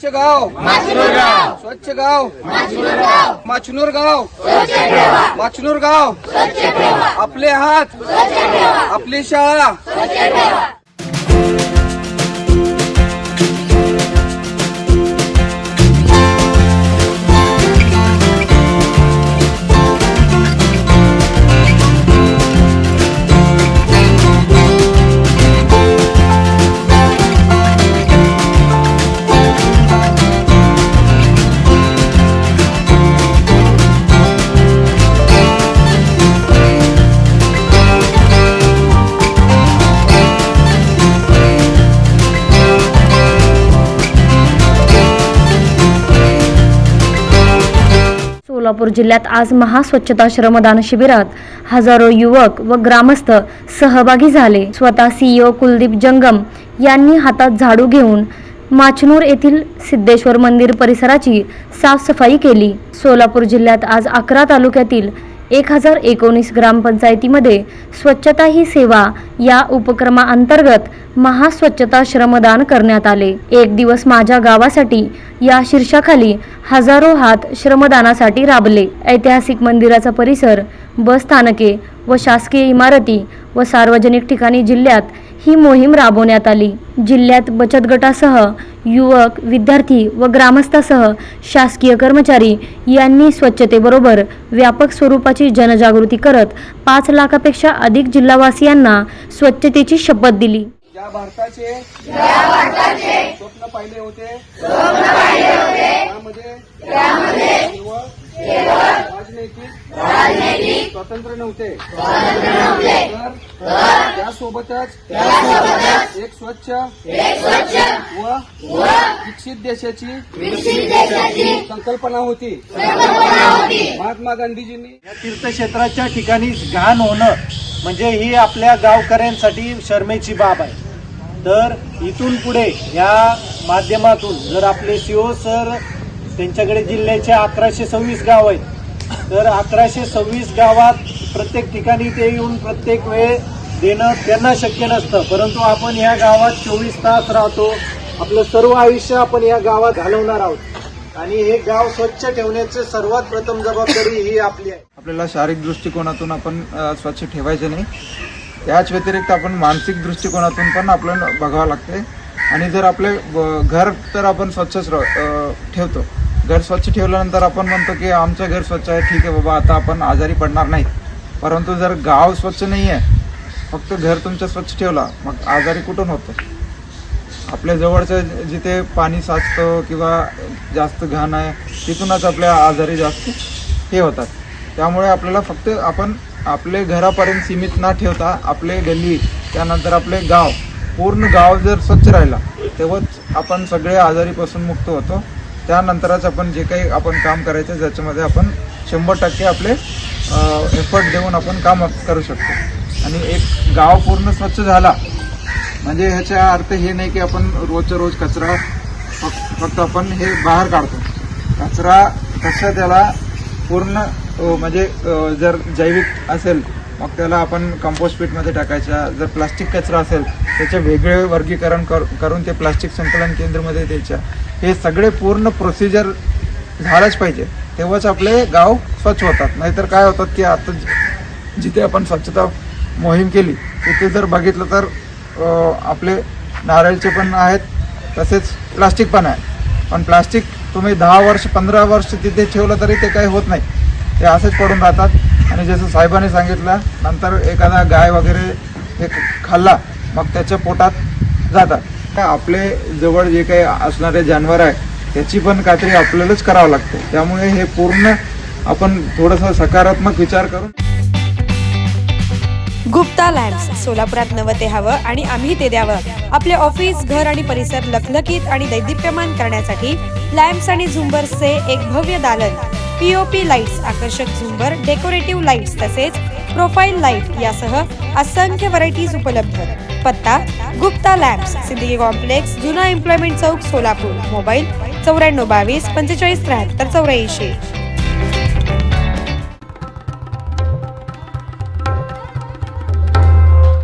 स्वच्छ गाव स्वच्छ गाव माचनूर गाव माचनूर गाव आपले हात. आपली शाळा. सोलापूर जिल्ह्यात आज महास्वच्छता श्रमदान शिबिरात हजारो युवक व ग्रामस्थ सहभागी झाले. स्वतः सीईओ कुलदीप जंगम यांनी हातात झाडू घेऊन माचनूर येथील सिद्धेश्वर मंदिर परिसराची साफसफाई केली. सोलापूर जिल्ह्यात आज अकरा तालुक्यातील एक हजार एकोणीस ग्रामपंचायतीमध्ये स्वच्छता ही सेवा या उपक्रमाअंतर्गत महास्वच्छता श्रमदान करण्यात आले. एक दिवस माझ्या गावासाठी या शीर्षाखाली हजारो हात श्रमदानासाठी राबले. ऐतिहासिक मंदिराचा परिसर बस स्थानके व शासकीय इमारती व सार्वजनिक ठिकाणी जिल्ह्यात ही मोहीम राबवण्यात आली. जिल्ह्यात बचत गटासह युवक विद्यार्थी व ग्रामस्थासह शासकीय कर्मचारी यांनी स्वच्छतेबरोबर व्यापक स्वरूपाची जनजागृती करत पाच लाखापेक्षा अधिक जिल्हावासियांना स्वच्छतेची शपथ दिली. ज्या भारताचे स्वप्न पाहिले होते त्यामध्ये केवळ राजनैतिक स्वातंत्र्य नव्हते. तर त्यासोबतच एक स्वच्छ व विकसित देशाची संकल्पना होती. महात्मा गांधीजींनी या तीर्थक्षेत्राच्या ठिकाणी घाण होणं म्हणजे ही आपल्या गावकऱ्यांसाठी शर्मेची बाब आहे. तर इथून पुढे या माध्यमातून जर आपले सीओ सर त्यांच्याकडे जिल्ह्याचे अकराशे सव्वीस गाव आहेत तर अकराशे सव्वीस गावात प्रत्येक ठिकाणी ते येऊन प्रत्येक वेळ देणं त्यांना शक्य नसतं. परंतु आपण या गावात चोवीस तास राहतो. आपलं सर्व आयुष्य आपण या गावात घालवणार आहोत. आणि हे गाव स्वच्छ ठेवण्याची सर्वात प्रथम जबाबदारी ही आपली आहे. आपल्याला शारीरिक दृष्टिकोनातून आपण स्वच्छ ठेवायचे नाही. त्याच व्यतिरिक्त आपण मानसिक दृष्टिकोनातून पण आपल्याला बघावं लागते आणि जर आपले घर तर आपण स्वच्छच ठेवतो. घर स्वच्छ ठेवल्यानंतर आपण म्हणतो की आमचं घर स्वच्छ आहे ठीक आहे बाबा आता आपण आजारी पडणार नाही. परंतु जर गाव स्वच्छ नाही आहे फक्त घर तुमचं स्वच्छ ठेवला मग आजारी कुठून होतं? आपल्या जवळचं जिथे पाणी साचतं किंवा जास्त घाण आहे तिथूनच आपल्या आजारी जास्त हे होतात. त्यामुळे आपल्याला फक्त आपण आपले घरापर्यंत सीमित न ठेवता आपले गल्ली त्यानंतर आपले गाव पूर्ण गाव जर स्वच्छ राहिला तेव्हाच आपण सगळे आजारीपासून मुक्त होतो. त्यानंतरच आपण जे काही आपण काम करायचं ज्याच्यामध्ये आपण शंभर टक्के आपले एफर्ट देऊन आपण काम करू शकतो. आणि एक गाव पूर्ण स्वच्छ झाला म्हणजे ह्याचा अर्थ हे नाही की आपण रोजच्या रोज कचरा फक्त आपण हे बाहेर काढतो. कचरा कसा त्याला पूर्ण म्हणजे जर जैविक असेल मग त्याला आपण कंपोस्ट पीठमध्ये टाकायचा. जर प्लास्टिक कचरा असेल त्याचे वेगळे वर्गीकरण कर करून ते प्लास्टिक संकलन केंद्रमध्ये द्यायच्या हे सगळे पूर्ण प्रोसिजर झालंच पाहिजे. तेव्हाच आपले गाव स्वच्छ होतात. नाहीतर काय होतात की आता जिथे आपण स्वच्छता मोहीम केली तिथे जर बघितलं तर आपले नारळचे पण आहेत तसेच प्लास्टिक पण आहे. पण प्लास्टिक तुम्ही दहा वर्ष पंधरा वर्ष तिथे ठेवलं तरी ते काही होत नाही. ते असेच पडून राहतात. आणि जसं साहेबांनी सांगितलं नंतर एखादा गाय वगैरे हे खाल्ला मग त्याच्या पोटात जातात. तर आपले जवळ जे काही असणारे जानवर आहे त्याची पण खात्री आपल्यालाच करावं लागते. त्यामुळे हे पूर्ण आपण थोडंसं सकारात्मक विचार करून गुप्ता लॅम्प्स सोलापुरात नवं ते हवं आणि आम्ही ते द्यावं. आपले ऑफिस घर आणि परिसर लखलखीत आणि दैदिप्यमान करण्यासाठी लॅम्प्स आणि झुंबर्सचे एक भव्य दालन. पीओपी लाईट्स आकर्षक झुंबर डेकोरेटिव्ह लाईट्स तसेच प्रोफाईल लाइट यासह असंख्य व्हरायटीज उपलब्ध. पत्ता गुप्ता लॅम्प्स सिद्दीकी कॉम्प्लेक्स जुना एम्प्लॉयमेंट चौक सोलापूर. मोबाईल चौऱ्याण्णव बावीस पंचेचाळीस त्र्याहत्तर चौऱ्याऐंशी.